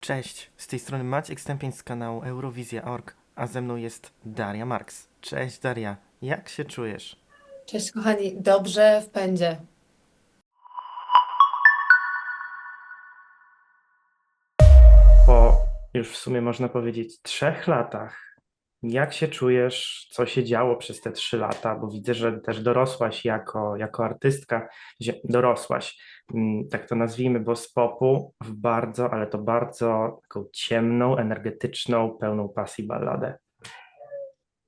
Cześć, z tej strony Maciek Stępień z kanału Eurowizja.org, a ze mną jest Daria Marks. Cześć Daria, jak się czujesz? Cześć kochani, dobrze w pędzie. Po już w sumie można powiedzieć trzech latach, jak się czujesz, co się działo przez te trzy lata, bo widzę, że też dorosłaś jako, jako artystka, dorosłaś, mm, tak to nazwijmy, bo z popu w bardzo, ale to bardzo taką ciemną, energetyczną, pełną pasji balladę.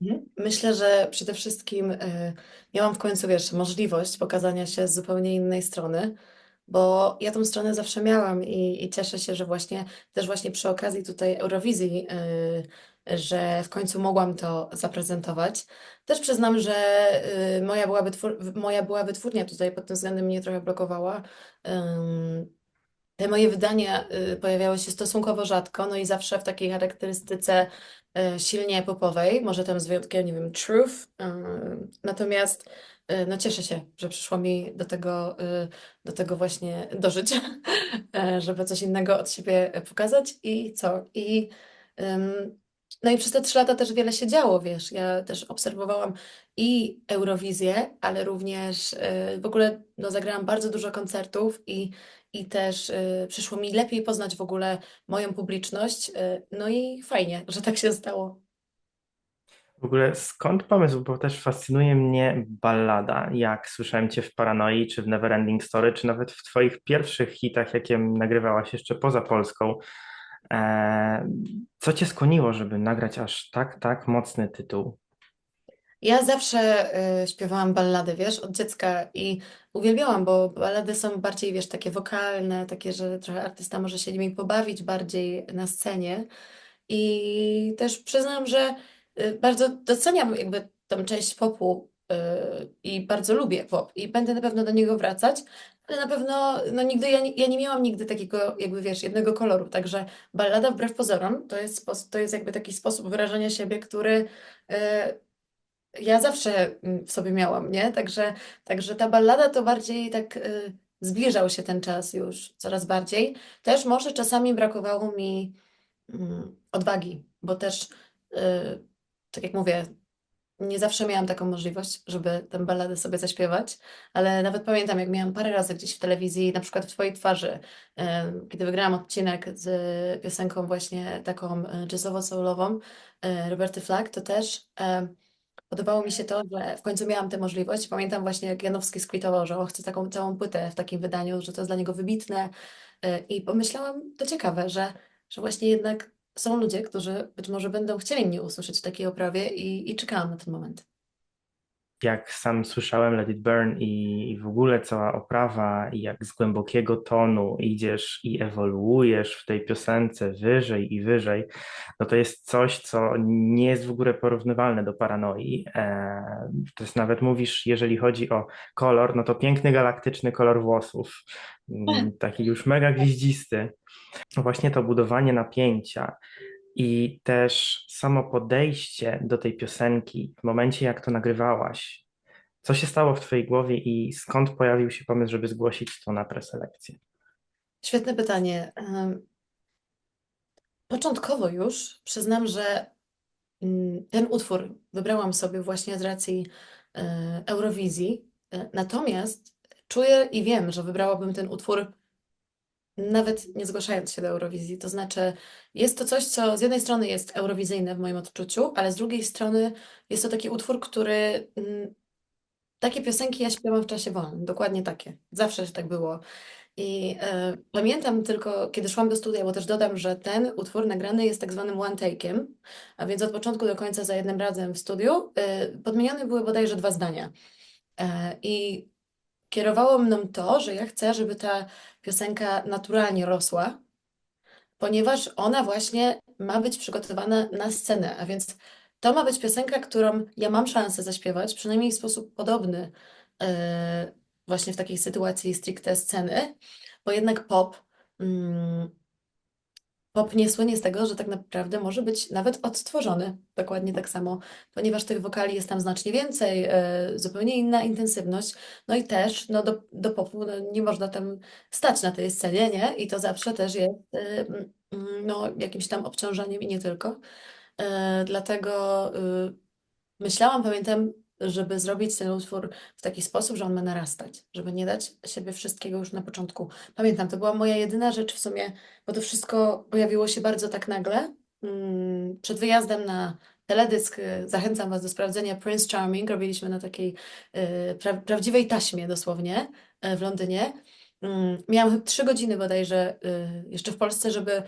Mhm. Myślę, że przede wszystkim y, miałam w końcu, wiesz, możliwość pokazania się z zupełnie innej strony, bo ja tą stronę zawsze miałam i, i cieszę się, że właśnie też właśnie przy okazji tutaj Eurowizji, y, że w końcu mogłam to zaprezentować. Też przyznam, że y, moja była wytwór, moja była wytwórnia tutaj pod tym względem mnie trochę blokowała. Te moje wydania y, pojawiały się stosunkowo rzadko, no i zawsze w takiej charakterystyce y, silnie popowej, może tam z wyjątkiem, nie wiem, Truth. Natomiast no cieszę się, że przyszło mi do tego, do tego właśnie dożyć, e, żeby coś innego od siebie pokazać i co? I no i przez te trzy lata też wiele się działo, wiesz, ja też obserwowałam i Eurowizję, ale również y, w ogóle no, zagrałam bardzo dużo koncertów i i też y, przyszło mi lepiej poznać w ogóle moją publiczność. Y, no i fajnie, że tak się stało. W ogóle skąd pomysł? Bo też fascynuje mnie ballada. Jak słyszałem cię w Paranoi, czy w Neverending Story, czy nawet w twoich pierwszych hitach, jakie nagrywałaś jeszcze poza Polską. E, co cię skłoniło, żeby nagrać aż tak, tak mocny tytuł? Ja zawsze y, śpiewałam ballady, wiesz, od dziecka i uwielbiałam, bo ballady są bardziej, wiesz, takie wokalne, takie, że trochę artysta może się nimi pobawić bardziej na scenie. I też przyznam, że y, bardzo doceniam jakby tą część popu i bardzo lubię pop i będę na pewno do niego wracać, ale na pewno no nigdy ja nie, ja nie miałam nigdy takiego jakby wiesz jednego koloru, także ballada wbrew pozorom to jest, to jest jakby taki sposób wyrażania siebie, który y, ja zawsze mm, w sobie miałam, nie? Także, także ta ballada to bardziej tak y, zbliżał się ten czas już coraz bardziej. Też może czasami brakowało mi mm, odwagi, bo też, y, tak jak mówię, nie zawsze miałam taką możliwość, żeby tę balladę sobie zaśpiewać, ale nawet pamiętam, jak miałam parę razy gdzieś w telewizji, na przykład w Twojej twarzy, kiedy wygrałam odcinek z piosenką właśnie taką y, jazzowo-soulową y, Roberty Flack, to też y, podobało mi się to, że w końcu miałam tę możliwość. Pamiętam właśnie, jak Janowski skwitował, że o, chce taką całą płytę w takim wydaniu, że to jest dla niego wybitne i pomyślałam, to ciekawe, że, że właśnie jednak są ludzie, którzy być może będą chcieli mnie usłyszeć w takiej oprawie i, i czekałam na ten moment. Jak sam słyszałem Let It Burn i, w ogóle cała oprawa, i jak z głębokiego tonu idziesz i ewoluujesz w tej piosence wyżej i wyżej, no to jest coś, co nie jest w ogóle porównywalne do Paranoi. E, to jest nawet mówisz, jeżeli chodzi o kolor, no to piękny galaktyczny kolor włosów, Mm, taki już mega gwieździsty. Właśnie to budowanie napięcia. I też samo podejście do tej piosenki w momencie, jak to nagrywałaś, co się stało w twojej głowie i skąd pojawił się pomysł, żeby zgłosić to na preselekcję? Świetne pytanie. Początkowo już przyznam, że mm, ten utwór wybrałam sobie właśnie z racji e, Eurowizji. E, Natomiast czuję i wiem, że wybrałabym ten utwór nawet nie zgłaszając się do Eurowizji. To znaczy, jest to coś, co z jednej strony jest eurowizyjne w moim odczuciu, ale z drugiej strony jest to taki utwór, który. mm, Takie piosenki ja śpiewam w czasie wolnym, dokładnie takie. Zawsze tak było. I e, pamiętam tylko, kiedy szłam do studia, bo też dodam, że ten utwór nagrany jest tak zwanym one take'iem, a więc od początku do końca za jednym razem w studiu. E, podmienione były bodajże dwa zdania. E, I kierowało mną to, że ja chcę, żeby ta piosenka naturalnie rosła, ponieważ ona właśnie ma być przygotowana na scenę, a więc to ma być piosenka, którą ja mam szansę zaśpiewać, przynajmniej w sposób podobny, e, właśnie w takiej sytuacji stricte sceny, bo jednak pop, mm, pop nie słynie z tego, że tak naprawdę może być nawet odtworzony dokładnie tak samo, ponieważ tych wokali jest tam znacznie więcej, e, zupełnie inna intensywność, no i też no do, do popu no, nie można tam stać na tej scenie, nie? I to zawsze też jest mm, no, jakimś tam obciążeniem i nie tylko. E, dlatego y, myślałam, pamiętam, żeby zrobić ten utwór w taki sposób, że on ma narastać, żeby nie dać siebie wszystkiego już na początku. Pamiętam, to była moja jedyna rzecz w sumie, bo to wszystko pojawiło się bardzo tak nagle. Mm, Przed wyjazdem na teledysk y, zachęcam Was do sprawdzenia Prince Charming. Robiliśmy na takiej y, pra prawdziwej taśmie dosłownie y, w Londynie. Mm, Miałam trzy godziny bodajże jeszcze w Polsce, żeby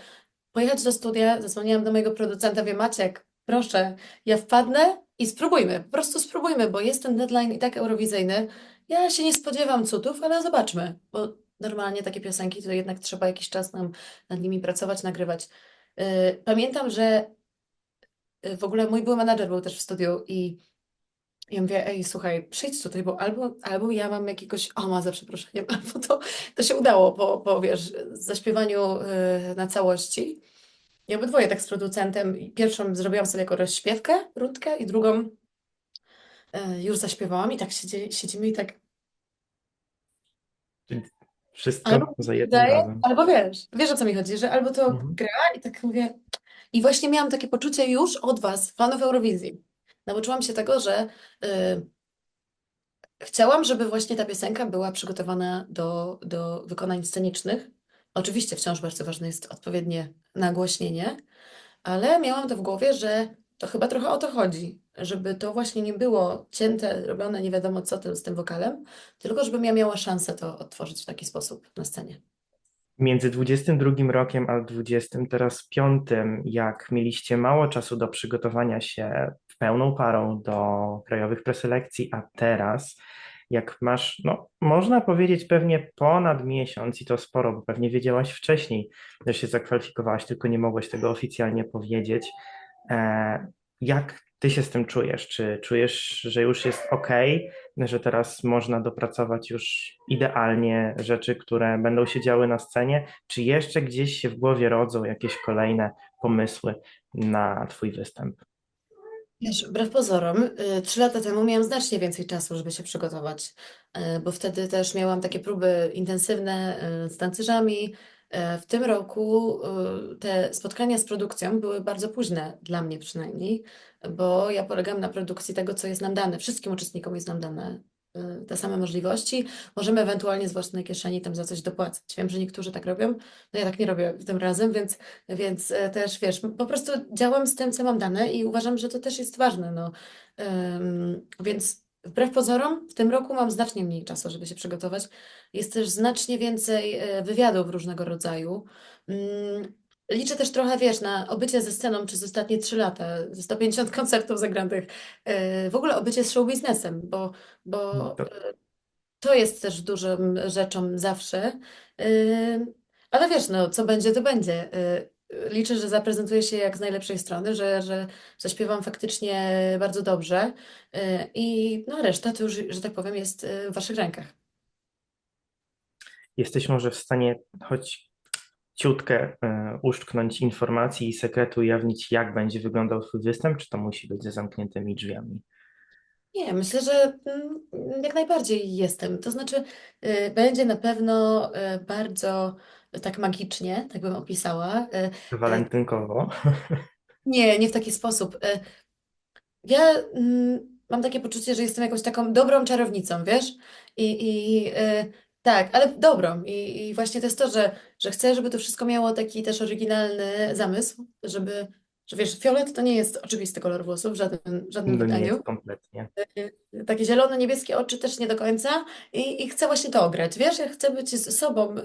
pojechać do studia. Zadzwoniłam do mojego producenta, wie Maciek, proszę, ja wpadnę i spróbujmy, po prostu spróbujmy, bo jest ten deadline i tak eurowizyjny. Ja się nie spodziewam cudów, ale zobaczmy, bo normalnie takie piosenki to jednak trzeba jakiś czas nam nad nimi pracować, nagrywać. Yy, Pamiętam, że yy, w ogóle mój były menadżer był też w studiu i ja mówię, ej, słuchaj, przyjdź tutaj, bo albo, albo ja mam jakiegoś oma za przeproszeniem, albo to, to się udało po, po wiesz, zaśpiewaniu yy, na całości. I obydwoje tak z producentem. I Pierwszą zrobiłam sobie jako rozśpiewkę, rundkę, i drugą e, już zaśpiewałam i tak siedzi, siedzimy i tak wszystko albo za jednym daję, razem. albo wiesz, wiesz o co mi chodzi, że albo to Mhm. gra i tak mówię. I właśnie miałam takie poczucie już od was, fanów Eurowizji. Nauczyłam się tego, że y, chciałam, żeby właśnie ta piosenka była przygotowana do, do wykonań scenicznych. Oczywiście wciąż bardzo ważne jest odpowiednie nagłośnienie, ale miałam to w głowie, że to chyba trochę o to chodzi, żeby to właśnie nie było cięte, robione nie wiadomo co tym, z tym wokalem, tylko żebym ja miała szansę to odtworzyć w taki sposób na scenie. Między 22 rokiem a 20 teraz piątym, jak mieliście mało czasu do przygotowania się pełną parą do krajowych preselekcji, a teraz jak masz, no można powiedzieć pewnie ponad miesiąc i to sporo, bo pewnie wiedziałaś wcześniej, że się zakwalifikowałaś, tylko nie mogłaś tego oficjalnie powiedzieć. E, jak ty się z tym czujesz? Czy czujesz, że już jest ok, że teraz można dopracować już idealnie rzeczy, które będą się działy na scenie? Czy jeszcze gdzieś się w głowie rodzą jakieś kolejne pomysły na twój występ? Wiesz, wbrew pozorom, y, trzy lata temu miałam znacznie więcej czasu, żeby się przygotować, y, bo wtedy też miałam takie próby intensywne y, z tancerzami. W tym roku te spotkania z produkcją były bardzo późne, dla mnie przynajmniej, bo ja polegam na produkcji tego, co jest nam dane. Wszystkim uczestnikom jest nam dane te same możliwości. Możemy ewentualnie z własnej kieszeni tam za coś dopłacać. Wiem, że niektórzy tak robią, no ja tak nie robię tym razem, więc więc e, też wiesz, po prostu działam z tym, co mam dane i uważam, że to też jest ważne. No. Więc wbrew pozorom, w tym roku mam znacznie mniej czasu, żeby się przygotować. Jest też znacznie więcej e, wywiadów różnego rodzaju. Liczę też trochę, wiesz, na obycie ze sceną przez ostatnie trzy lata, ze 150 koncertów zagranych, e, w ogóle obycie z show biznesem, bo, bo To to jest też dużą rzeczą zawsze. Yy, Ale wiesz, no, co będzie, to będzie. Yy, Liczę, że zaprezentuję się jak z najlepszej strony, że, że zaśpiewam faktycznie bardzo dobrze. Yy, I no, reszta to już, że tak powiem, jest yy, w waszych rękach. jesteś może w stanie choć ciutkę e, uszczknąć informacji i sekretu, ujawnić, jak będzie wyglądał twój występ, czy to musi być za zamkniętymi drzwiami? Nie, myślę, że mm, jak najbardziej jestem. To znaczy, yy, będzie na pewno yy, bardzo yy, tak magicznie, tak bym opisała. Walentynkowo. Nie, nie w taki sposób. Ja mm, mam takie poczucie, że jestem jakąś taką dobrą czarownicą, wiesz? I, i y, tak, ale dobrą. I, I właśnie to jest to, że, że chcę, żeby to wszystko miało taki też oryginalny zamysł, żeby, że wiesz, fiolet to nie jest oczywisty kolor włosów w żadnym, żadnym No nie wydaniu. jest kompletnie. Y, Takie zielone, niebieskie oczy też nie do końca. I, i chcę właśnie to ograć, wiesz? Ja chcę być z sobą y,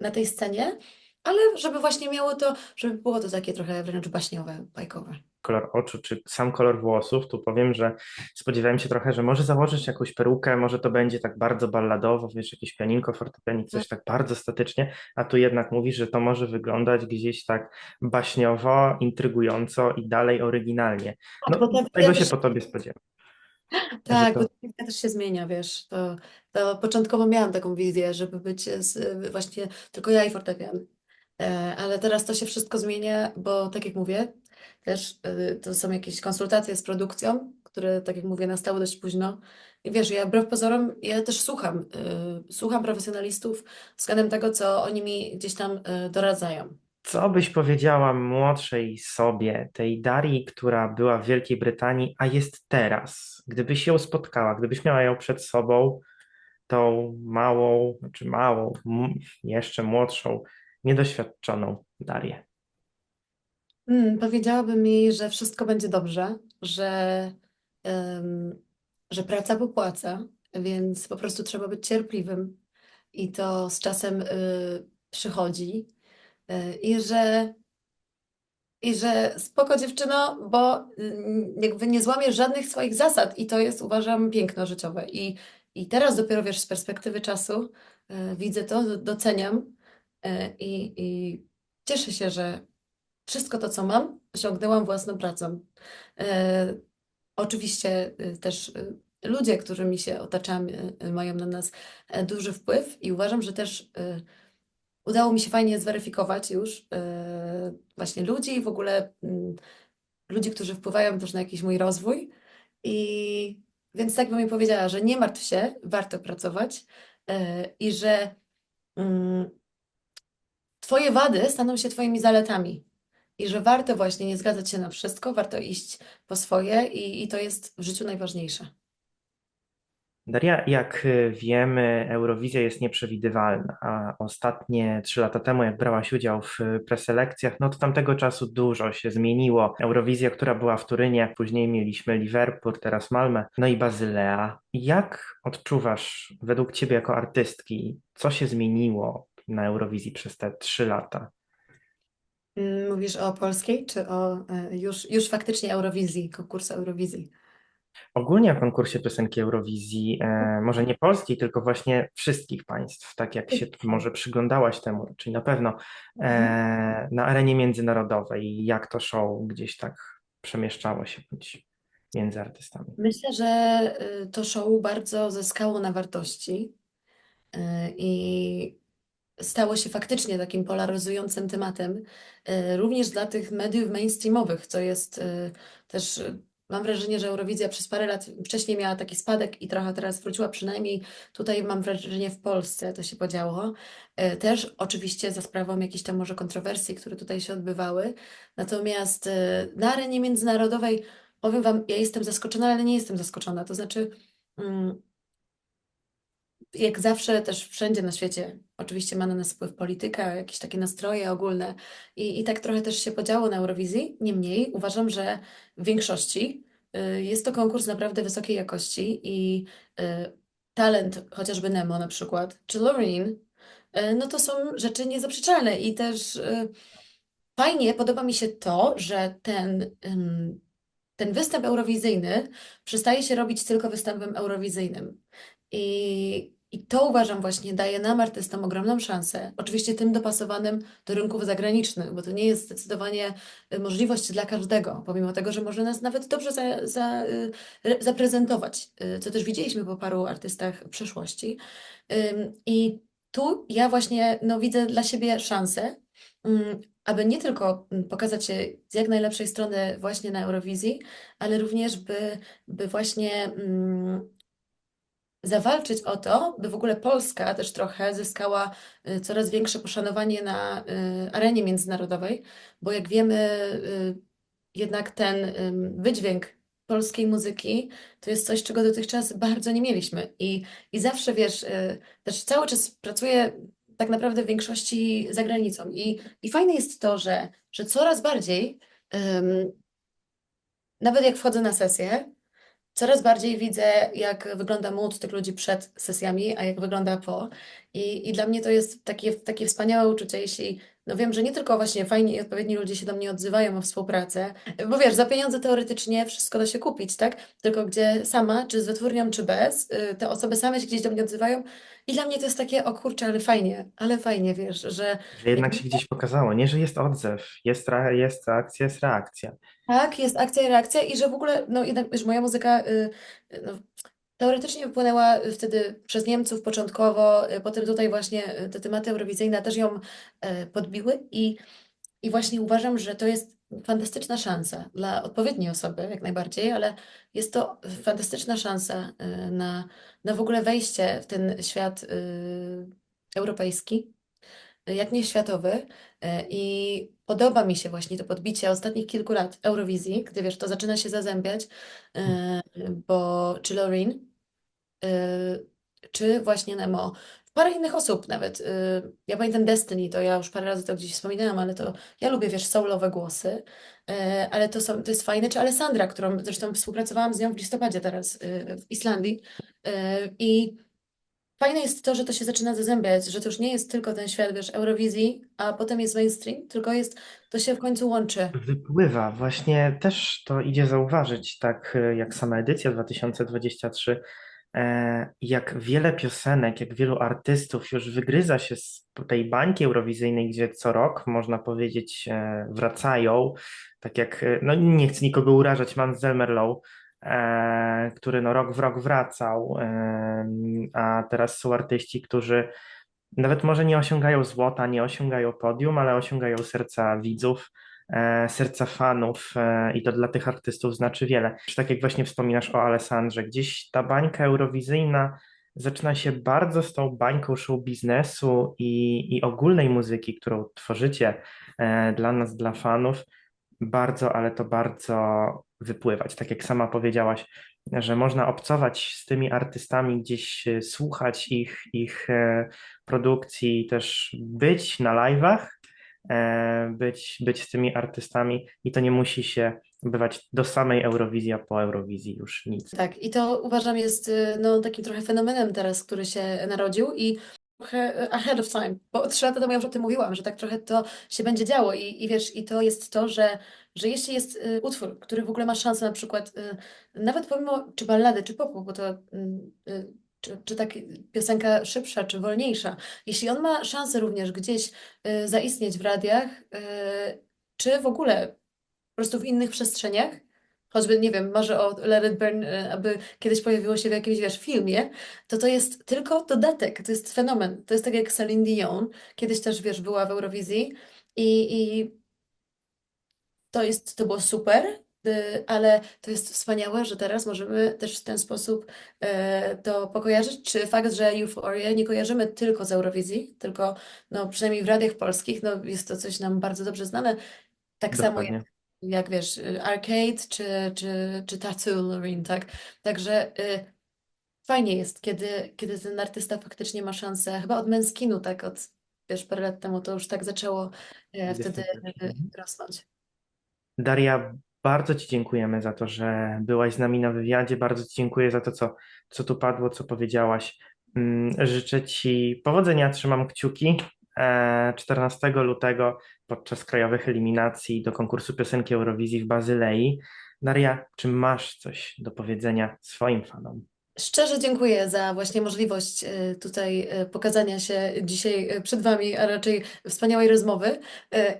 na tej scenie, ale żeby właśnie miało to, żeby było to takie trochę wręcz baśniowe, bajkowe. Kolor oczu, czy sam kolor włosów, tu powiem, że spodziewałem się trochę, że może założyć jakąś perukę, może to będzie tak bardzo balladowo, wiesz, jakieś pianinko, fortepianik, coś tak bardzo statycznie, a tu jednak mówisz, że to może wyglądać gdzieś tak baśniowo, intrygująco i dalej oryginalnie. Tak, No, bo ta tego się po tobie spodziewam, tak, bo to wizja też się zmienia, wiesz, to, to początkowo miałam taką wizję, żeby być z, właśnie tylko ja i fortepian, E, ale teraz to się wszystko zmienia, bo tak jak mówię, też e, to są jakieś konsultacje z produkcją, które, tak jak mówię, nastały dość późno. I wiesz, ja wbrew pozorom, ja też słucham, y, słucham profesjonalistów względem tego, co oni mi gdzieś tam y, doradzają. Co byś powiedziała młodszej sobie, tej Darii, która była w Wielkiej Brytanii, a jest teraz? Gdybyś ją spotkała, gdybyś miała ją przed sobą, tą małą, znaczy małą, jeszcze młodszą, niedoświadczoną Darię. Mm, powiedziałabym jej, że wszystko będzie dobrze, że, em, że praca popłaca, więc po prostu trzeba być cierpliwym i to z czasem y, przychodzi. Y, I że, I że spoko dziewczyno, bo y, jakby nie złamiesz żadnych swoich zasad i to jest uważam piękno życiowe. I, i teraz dopiero wiesz z perspektywy czasu y, widzę to, doceniam y, i, i cieszę się, że wszystko to, co mam, osiągnęłam własną pracą. E, oczywiście y, też y, ludzie, którymi się otaczamy, y, mają na nas e, duży wpływ i uważam, że też y, udało mi się fajnie zweryfikować już e, właśnie ludzi w ogóle mm, ludzi, którzy wpływają też na jakiś mój rozwój. I więc tak bym mi powiedziała, że nie martw się, warto pracować e, i że mm, Twoje wady staną się Twoimi zaletami. I że warto właśnie nie zgadzać się na wszystko, warto iść po swoje i, i to jest w życiu najważniejsze. Daria, jak y, wiemy, Eurowizja jest nieprzewidywalna, a ostatnie trzy lata temu, jak brałaś udział w y, preselekcjach, no to tamtego czasu dużo się zmieniło. Eurowizja, która była w Turynie, później mieliśmy Liverpool, teraz Malmę, no i Bazylea. Jak odczuwasz według ciebie jako artystki, co się zmieniło na Eurowizji przez te trzy lata? Mm, Mówisz o polskiej, czy o e, już, już faktycznie Eurowizji, konkursu Eurowizji? Ogólnie o konkursie piosenki Eurowizji, e, może nie polskiej, tylko właśnie wszystkich państw, tak jak się może przyglądałaś temu, czyli na pewno Mhm. e, na arenie międzynarodowej, jak to show gdzieś tak przemieszczało się bądź między artystami. Myślę, że y, to show bardzo zyskało na wartości y, i stało się faktycznie takim polaryzującym tematem, e, również dla tych mediów mainstreamowych, co jest e, też, e, mam wrażenie, że Eurowizja przez parę lat wcześniej miała taki spadek i trochę teraz wróciła, przynajmniej tutaj mam wrażenie w Polsce to się podziało. Też oczywiście za sprawą jakichś tam może kontrowersji, które tutaj się odbywały. Natomiast na arenie międzynarodowej, powiem Wam, ja jestem zaskoczona, ale nie jestem zaskoczona. To znaczy, mm, jak zawsze też wszędzie na świecie, oczywiście ma na nas wpływ polityka, jakieś takie nastroje ogólne i, i tak trochę też się podziało na Eurowizji. Niemniej uważam, że w większości y, jest to konkurs naprawdę wysokiej jakości i y, talent chociażby Nemo na przykład, czy Loreen, y, no to są rzeczy niezaprzeczalne i też fajnie podoba mi się to, że ten, ten występ eurowizyjny przestaje się robić tylko występem eurowizyjnym. I, I to uważam właśnie daje nam, artystom, ogromną szansę. Oczywiście tym dopasowanym do rynków zagranicznych, bo to nie jest zdecydowanie y, możliwość dla każdego, pomimo tego, że może nas nawet dobrze za, za, y, re- zaprezentować, y, co też widzieliśmy po paru artystach w przeszłości. I tu ja właśnie no, widzę dla siebie szansę, aby nie tylko ym, pokazać się z jak najlepszej strony właśnie na Eurowizji, ale również by, by właśnie zawalczyć o to, by w ogóle Polska też trochę zyskała y, coraz większe poszanowanie na y, arenie międzynarodowej, bo jak wiemy, y, jednak ten wydźwięk polskiej muzyki to jest coś, czego dotychczas bardzo nie mieliśmy. I, i zawsze wiesz, też cały czas pracuję tak naprawdę w większości za granicą. I, i fajne jest to, że, że coraz bardziej, ym, nawet jak wchodzę na sesję, Coraz bardziej widzę, jak wygląda mood tych ludzi przed sesjami, a jak wygląda po. I, i dla mnie to jest takie, takie wspaniałe uczucie, jeśli no wiem, że nie tylko właśnie fajni i odpowiedni ludzie się do mnie odzywają o współpracę, bo wiesz, za pieniądze teoretycznie wszystko da się kupić, tak? Tylko gdzie sama, czy z wytwórnią, czy bez, y, te osoby same się gdzieś do mnie odzywają i dla mnie to jest takie, o kurczę, ale fajnie, ale fajnie, wiesz, że Że jednak się gdzieś pokazało, nie, że jest odzew, jest, jest akcja, jest reakcja. Tak, jest akcja i reakcja i że w ogóle, no jednak, wiesz, moja muzyka y, y, no, teoretycznie wypłynęła y, wtedy przez Niemców początkowo, y, potem tutaj właśnie y, te tematy eurowizyjne też ją y, podbiły i, i właśnie uważam, że to jest fantastyczna szansa dla odpowiedniej osoby, jak najbardziej, ale jest to fantastyczna szansa na, na w ogóle wejście w ten świat europejski, jak nie światowy. I podoba mi się właśnie to podbicie ostatnich kilku lat Eurowizji, gdy wiesz, to zaczyna się zazębiać, bo czy Loreen, y, czy właśnie Nemo. Parę innych osób nawet. y, Ja pamiętam Destiny, to ja już parę razy to gdzieś wspominałam, ale to ja lubię, wiesz, soulowe głosy, y, ale to, są, to jest fajne. Czy Alessandra, którą zresztą współpracowałam z nią w listopadzie teraz y, w Islandii. y, I fajne jest to, że to się zaczyna zazębiać, że to już nie jest tylko ten świat, wiesz, Eurowizji, a potem jest mainstream, tylko jest, to się w końcu łączy. Wypływa. Właśnie też to idzie zauważyć, tak jak sama edycja 2023, e, jak wiele piosenek, jak wielu artystów już wygryza się z tej bańki eurowizyjnej, gdzie co rok, można powiedzieć, e, wracają. Tak jak, e, no nie chcę nikogo urażać, Mans Zelmerlow, e, który no rok w rok wracał, e, a teraz są artyści, którzy nawet może nie osiągają złota, nie osiągają podium, ale osiągają serca widzów, e, serca fanów e, i to dla tych artystów znaczy wiele. Tak jak właśnie wspominasz o Alessandrze, gdzieś ta bańka eurowizyjna zaczyna się bardzo z tą bańką show biznesu i, i ogólnej muzyki, którą tworzycie e, dla nas, dla fanów, bardzo, ale to bardzo wypływać. Tak jak sama powiedziałaś, że można obcować z tymi artystami, gdzieś e, słuchać ich, ich e, produkcji, też być na live'ach, e, być, być z tymi artystami i to nie musi się bywać do samej Eurowizji, a po Eurowizji już nic. Tak, i to uważam jest y, no, takim trochę fenomenem teraz, który się narodził i trochę y, ahead of time, bo trzy lata temu ja już o tym mówiłam, że tak trochę to się będzie działo i, i wiesz, i to jest to, że, że jeśli jest y, utwór, który w ogóle ma szansę na przykład, y, nawet pomimo czy ballady, czy popu, bo to mm, y, czy, czy tak piosenka szybsza, czy wolniejsza, jeśli on ma szansę również gdzieś y, zaistnieć w radiach, y, czy w ogóle po prostu w innych przestrzeniach, choćby, nie wiem, marzę o Let It Burn, y, aby kiedyś pojawiło się w jakimś, wiesz, filmie, to to jest tylko dodatek, to jest fenomen. To jest tak jak Celine Dion, kiedyś też, wiesz, była w Eurowizji i, i to jest, to było super, ale to jest wspaniałe, że teraz możemy też w ten sposób y, to pokojarzyć, czy fakt, że Euforię nie kojarzymy tylko z Eurowizji, tylko no, przynajmniej w radiach polskich, no, jest to coś nam bardzo dobrze znane, tak samo jak Dokładnie. jak wiesz, y, Arcade czy, czy, czy Tattoo Loreen, tak? Także y, fajnie jest, kiedy, kiedy ten artysta faktycznie ma szansę, chyba od Męskinu, tak, od wiesz, parę lat temu to już tak zaczęło e, wtedy 23. y, rosnąć. Daria, bardzo Ci dziękujemy za to, że byłaś z nami na wywiadzie. Bardzo Ci dziękuję za to, co, co tu padło, co powiedziałaś. Mm, Życzę Ci powodzenia, trzymam kciuki. E, 14 lutego podczas krajowych eliminacji do konkursu piosenki Eurowizji w Bazylei. Daria, czy masz coś do powiedzenia swoim fanom? Szczerze dziękuję za właśnie możliwość y, tutaj y, pokazania się dzisiaj przed Wami, a raczej wspaniałej rozmowy.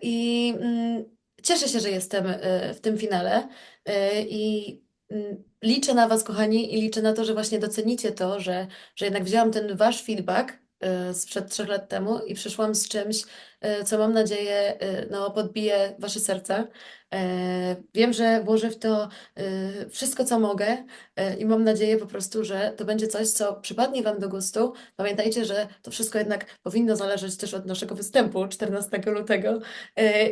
I mm, cieszę się, że jestem y, w tym finale. Y, I mm, liczę na Was, kochani, i liczę na to, że właśnie docenicie to, że, że jednak wzięłam ten Wasz feedback sprzed trzech lat temu i przyszłam z czymś, y, co mam nadzieję, y, no, podbije Wasze serca. Y, Wiem, że włożę w to y, wszystko, co mogę. I mam nadzieję po prostu, że to będzie coś, co przypadnie Wam do gustu. Pamiętajcie, że to wszystko jednak powinno zależeć też od naszego występu 14 lutego.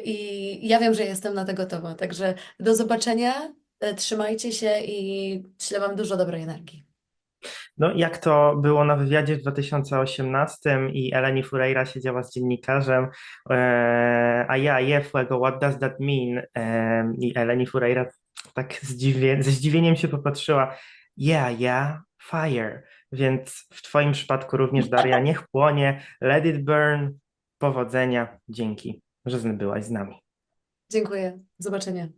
I ja wiem, że jestem na to gotowa. Także do zobaczenia. Trzymajcie się i ślę Wam dużo dobrej energii. No, jak to było na wywiadzie w 2018 i Eleni Foureira siedziała z dziennikarzem, e, a ja, je fuego, what does that mean? E, I Eleni Foureira tak zdziwie, ze zdziwieniem się popatrzyła, yeah, yeah, fire. Więc w Twoim przypadku również, Daria, niech płonie, let it burn, powodzenia, dzięki, że byłaś z nami. Dziękuję. Zobaczenia.